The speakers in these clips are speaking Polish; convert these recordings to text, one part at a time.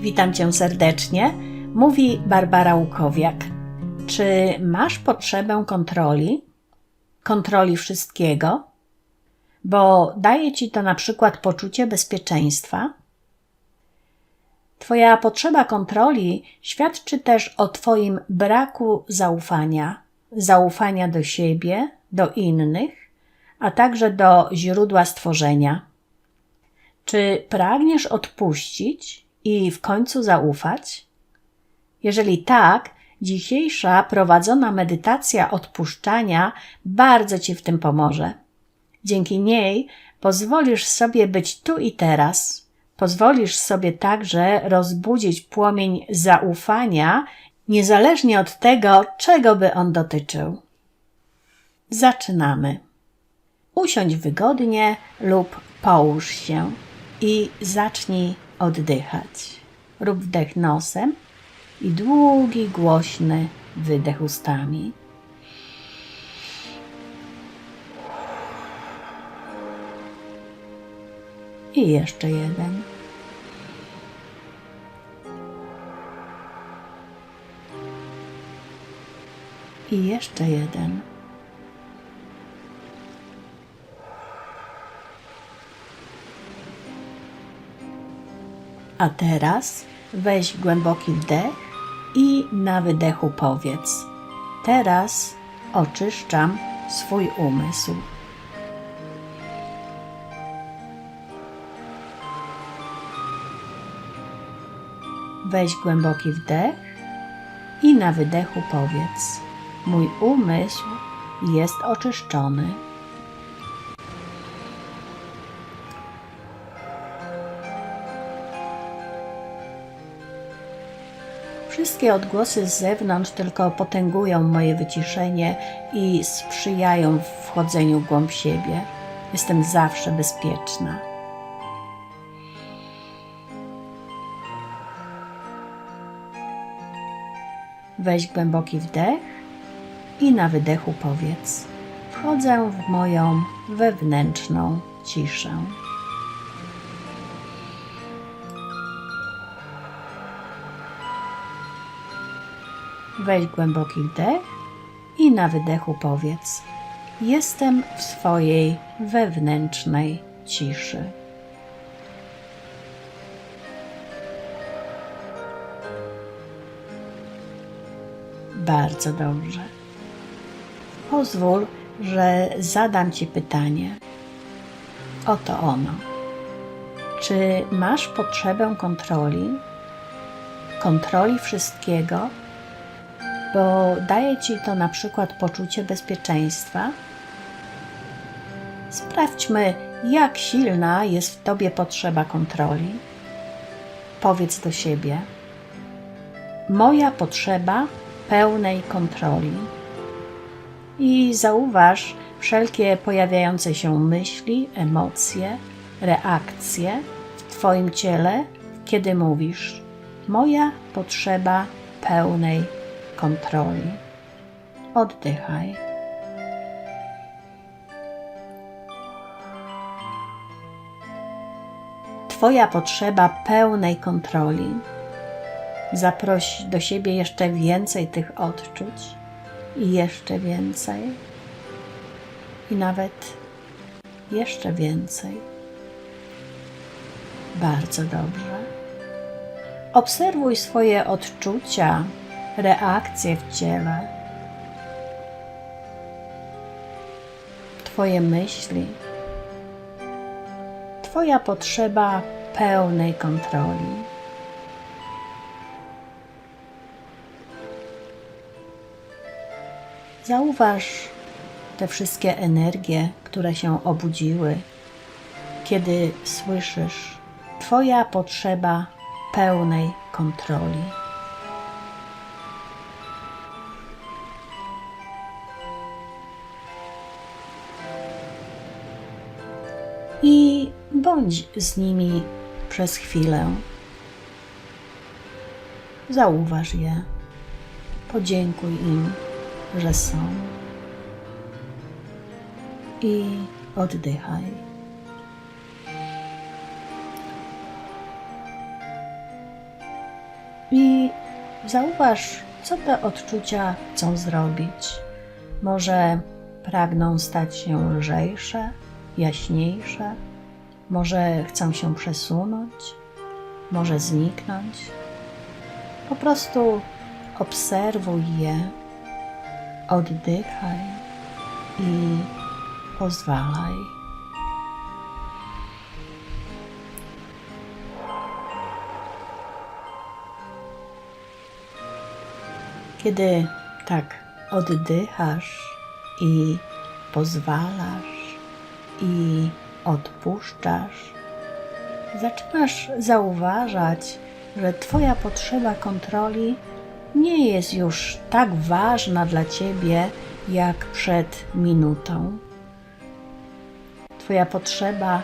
Witam Cię serdecznie. Mówi Barbara Łukowiak. Czy masz potrzebę kontroli? Kontroli wszystkiego? Bo daje Ci to na przykład poczucie bezpieczeństwa? Twoja potrzeba kontroli świadczy też o Twoim braku zaufania, zaufania do siebie, do innych, a także do źródła stworzenia. Czy pragniesz odpuścić i w końcu zaufać? Jeżeli tak, dzisiejsza prowadzona medytacja odpuszczania bardzo Ci w tym pomoże. Dzięki niej pozwolisz sobie być tu i teraz. Pozwolisz sobie także rozbudzić płomień zaufania, niezależnie od tego, czego by on dotyczył. Zaczynamy. Usiądź wygodnie lub połóż się i zacznij oddychać. Rób wdech nosem i długi, głośny wydech ustami. I jeszcze jeden. I jeszcze jeden. A teraz weź głęboki wdech i na wydechu powiedz: Teraz oczyszczam swój umysł. Weź głęboki wdech i na wydechu powiedz: Mój umysł jest oczyszczony. Wszystkie odgłosy z zewnątrz tylko potęgują moje wyciszenie i sprzyjają wchodzeniu w głąb siebie. Jestem zawsze bezpieczna. Weź głęboki wdech i na wydechu powiedz: Wchodzę w moją wewnętrzną ciszę. Weź głęboki wdech i na wydechu powiedz: Jestem w swojej wewnętrznej ciszy. Bardzo dobrze. Pozwól, że zadam Ci pytanie. Oto ono. Czy masz potrzebę kontroli? Kontroli wszystkiego? Bo daje Ci to na przykład poczucie bezpieczeństwa? Sprawdźmy, jak silna jest w Tobie potrzeba kontroli. Powiedz do siebie: Moja potrzeba pełnej kontroli. I zauważ wszelkie pojawiające się myśli, emocje, reakcje w Twoim ciele, kiedy mówisz: Moja potrzeba pełnej kontroli. Oddychaj. Twoja potrzeba pełnej kontroli Zaproś do siebie jeszcze więcej tych odczuć i jeszcze więcej, i nawet jeszcze więcej. Bardzo dobrze. Obserwuj swoje odczucia, reakcje w ciele, Twoje myśli, Twoja potrzeba pełnej kontroli. Zauważ te wszystkie energie, które się obudziły, kiedy słyszysz Twoja potrzeba pełnej kontroli. Bądź z nimi przez chwilę. Zauważ je, podziękuj im że są. I oddychaj. I zauważ, co te odczucia chcą zrobić. Może pragną stać się lżejsze, jaśniejsze, może chcą się przesunąć, może zniknąć. Po prostu obserwuj je, oddychaj i pozwalaj. Kiedy tak oddychasz i pozwalasz i odpuszczasz, zaczynasz zauważać, że Twoja potrzeba kontroli nie jest już tak ważna dla Ciebie jak przed minutą. Twoja potrzeba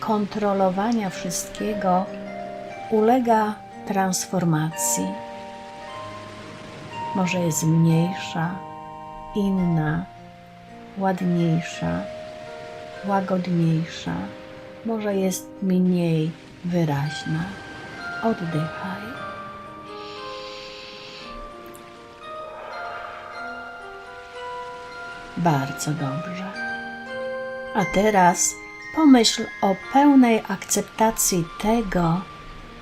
kontrolowania wszystkiego ulega transformacji. Może jest mniejsza, inna, ładniejsza, łagodniejsza, może jest mniej wyraźna. Oddychaj. Bardzo dobrze. A teraz pomyśl o pełnej akceptacji tego,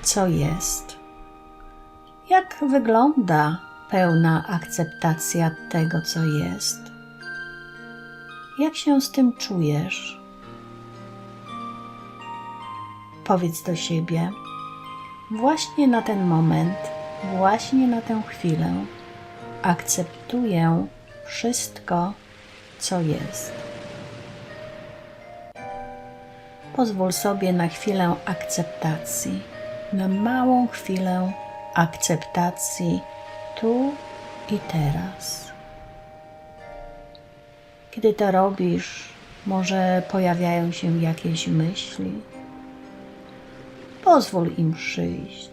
co jest. Jak wygląda pełna akceptacja tego, co jest? Jak się z tym czujesz? Powiedz do siebie: Właśnie na ten moment, właśnie na tę chwilę akceptuję wszystko, co jest. Pozwól sobie na chwilę akceptacji, na małą chwilę akceptacji tu i teraz. Kiedy to robisz, może pojawiają się jakieś myśli. Pozwól im przyjść.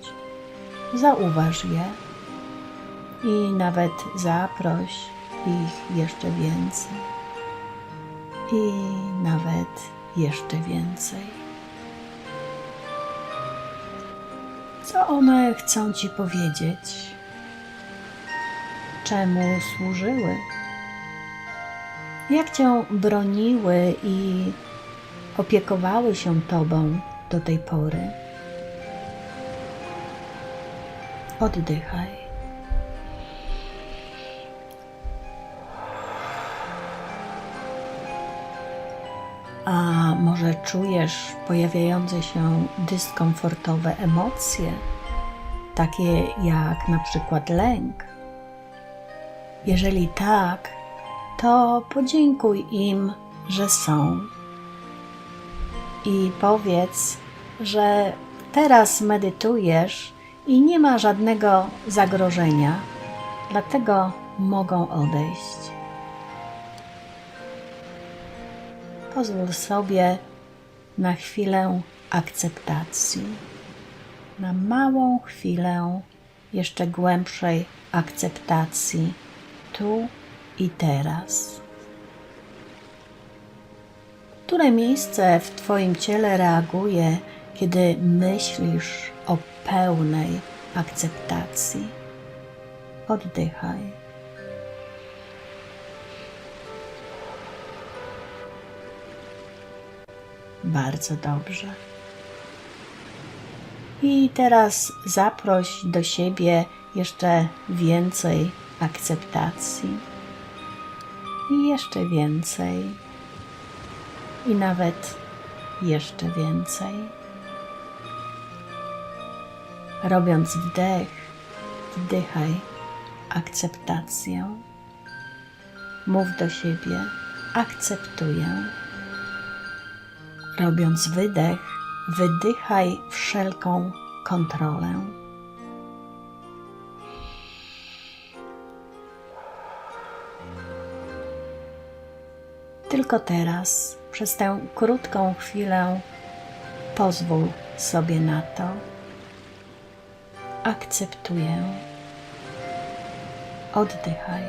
Zauważ je i nawet zaproś ich jeszcze więcej. I nawet jeszcze więcej. Co one chcą ci powiedzieć? Czemu służyły? Jak cię broniły i opiekowały się tobą do tej pory? Oddychaj. A może czujesz pojawiające się dyskomfortowe emocje, takie jak na przykład lęk? Jeżeli tak, to podziękuj im, że są. I powiedz, że teraz medytujesz i nie ma żadnego zagrożenia, dlatego mogą odejść. Pozwól sobie na chwilę akceptacji, na małą chwilę jeszcze głębszej akceptacji tu i teraz. Które miejsce w Twoim ciele reaguje, kiedy myślisz o pełnej akceptacji? Oddychaj. Bardzo dobrze. I teraz zaproś do siebie jeszcze więcej akceptacji. I jeszcze więcej. I nawet jeszcze więcej. Robiąc wdech, wdychaj akceptację. Mów do siebie: akceptuję. Robiąc wydech, wydychaj wszelką kontrolę. Tylko teraz, przez tę krótką chwilę, pozwól sobie na to. Akceptuję. Oddychaj.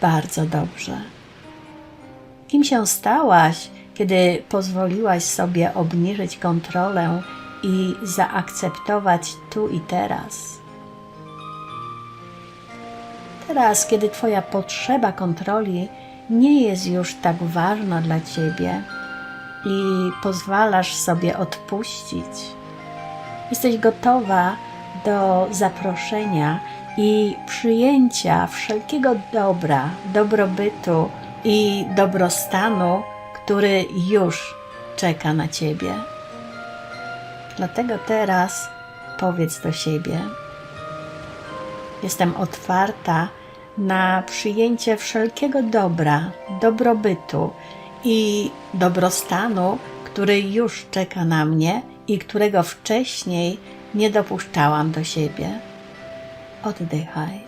Bardzo dobrze. Kim się stałaś, kiedy pozwoliłaś sobie obniżyć kontrolę i zaakceptować tu i teraz? Teraz, kiedy Twoja potrzeba kontroli nie jest już tak ważna dla Ciebie i pozwalasz sobie odpuścić, jesteś gotowa do zaproszenia i przyjęcia wszelkiego dobra, dobrobytu i dobrostanu, który już czeka na Ciebie. Dlatego teraz powiedz do siebie: Jestem otwarta na przyjęcie wszelkiego dobra, dobrobytu i dobrostanu, który już czeka na mnie i którego wcześniej nie dopuszczałam do siebie. Oddychaj.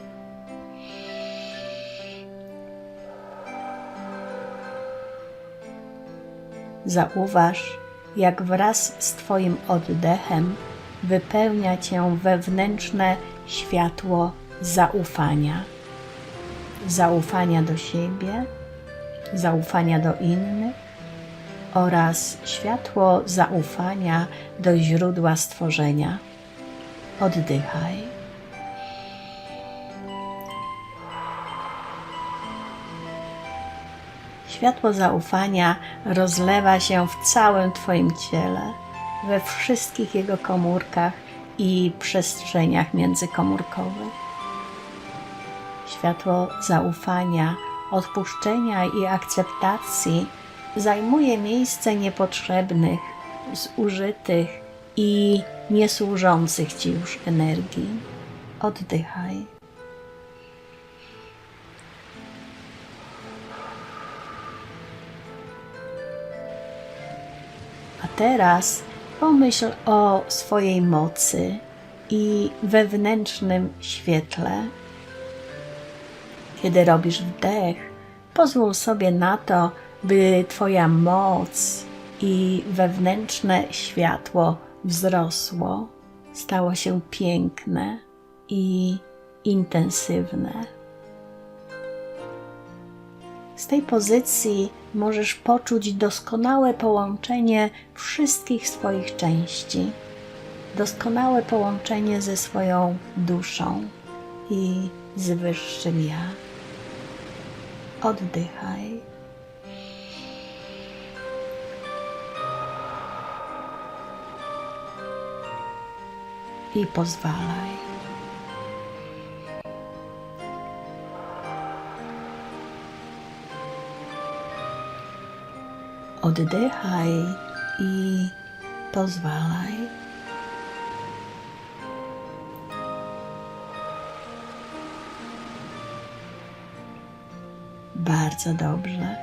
Zauważ, jak wraz z Twoim oddechem wypełnia Cię wewnętrzne światło zaufania. Zaufania do siebie, zaufania do innych oraz światło zaufania do źródła stworzenia. Oddychaj. Światło zaufania rozlewa się w całym Twoim ciele, we wszystkich jego komórkach i przestrzeniach międzykomórkowych. Światło zaufania, odpuszczenia i akceptacji zajmuje miejsce niepotrzebnych, zużytych i niesłużących Ci już energii. Oddychaj. Teraz pomyśl o swojej mocy i wewnętrznym świetle. Kiedy robisz wdech, pozwól sobie na to, by Twoja moc i wewnętrzne światło wzrosło, stało się piękne i intensywne. Z tej pozycji możesz poczuć doskonałe połączenie wszystkich swoich części, doskonałe połączenie ze swoją duszą i z wyższym ja. Oddychaj. I pozwalaj. Oddychaj i pozwalaj. Bardzo dobrze.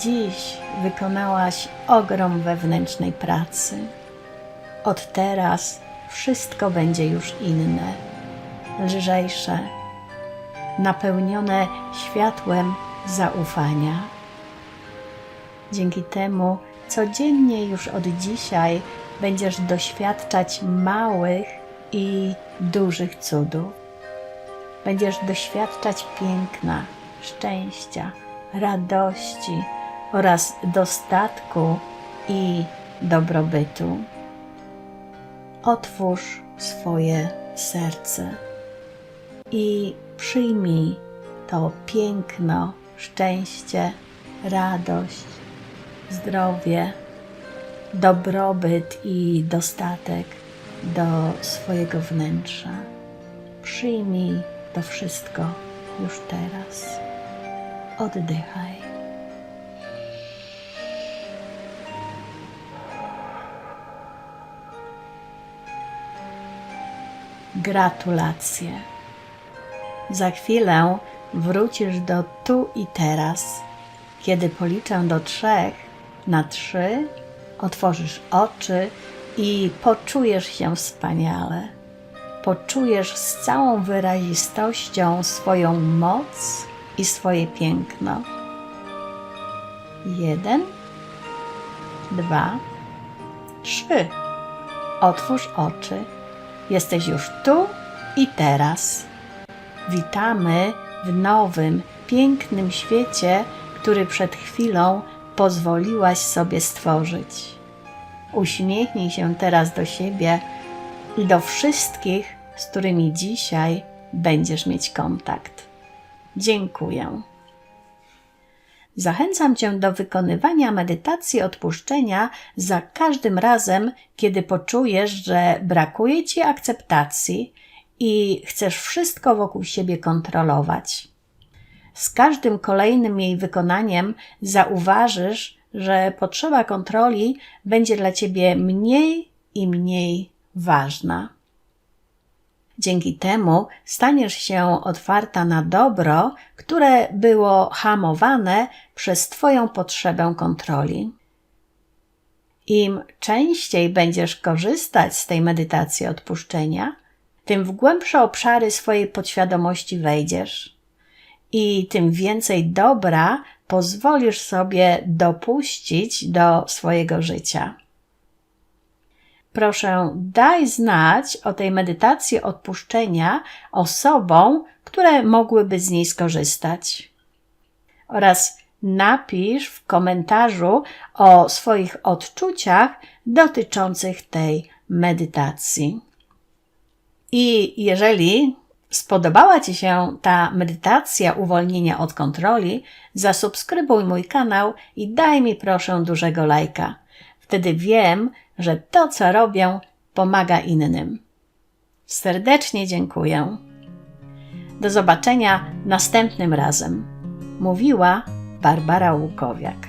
Dziś wykonałaś ogrom wewnętrznej pracy. Od teraz wszystko będzie już inne, lżejsze, napełnione światłem zaufania. Dzięki temu codziennie już od dzisiaj będziesz doświadczać małych i dużych cudów. Będziesz doświadczać piękna, szczęścia, radości oraz dostatku i dobrobytu. Otwórz swoje serce i przyjmij to piękno, szczęście, radość, zdrowie, dobrobyt i dostatek do swojego wnętrza. Przyjmij to wszystko już teraz. Oddychaj. Gratulacje. Za chwilę wrócisz do tu i teraz. Kiedy policzę do trzech, na trzy otworzysz oczy i poczujesz się wspaniale. Poczujesz z całą wyrazistością swoją moc i swoje piękno. Jeden, dwa, trzy. Otwórz oczy. Jesteś już tu i teraz. Witamy w nowym, pięknym świecie, który przed chwilą pozwoliłaś sobie stworzyć. Uśmiechnij się teraz do siebie i do wszystkich, z którymi dzisiaj będziesz mieć kontakt. Dziękuję. Zachęcam Cię do wykonywania medytacji odpuszczenia za każdym razem, kiedy poczujesz, że brakuje Ci akceptacji i chcesz wszystko wokół siebie kontrolować. Z każdym kolejnym jej wykonaniem zauważysz, że potrzeba kontroli będzie dla Ciebie mniej i mniej ważna. Dzięki temu staniesz się otwarta na dobro, które było hamowane przez Twoją potrzebę kontroli. Im częściej będziesz korzystać z tej medytacji odpuszczenia, tym w głębsze obszary swojej podświadomości wejdziesz i tym więcej dobra pozwolisz sobie dopuścić do swojego życia. Proszę, daj znać o tej medytacji odpuszczenia osobom, które mogłyby z niej skorzystać. Oraz napisz w komentarzu o swoich odczuciach dotyczących tej medytacji. I jeżeli spodobała Ci się ta medytacja uwolnienia od kontroli, zasubskrybuj mój kanał i daj mi proszę dużego lajka. Wtedy wiem, że to, co robię, pomaga innym. Serdecznie dziękuję. Do zobaczenia następnym razem. Mówiła Barbara Łukowiak.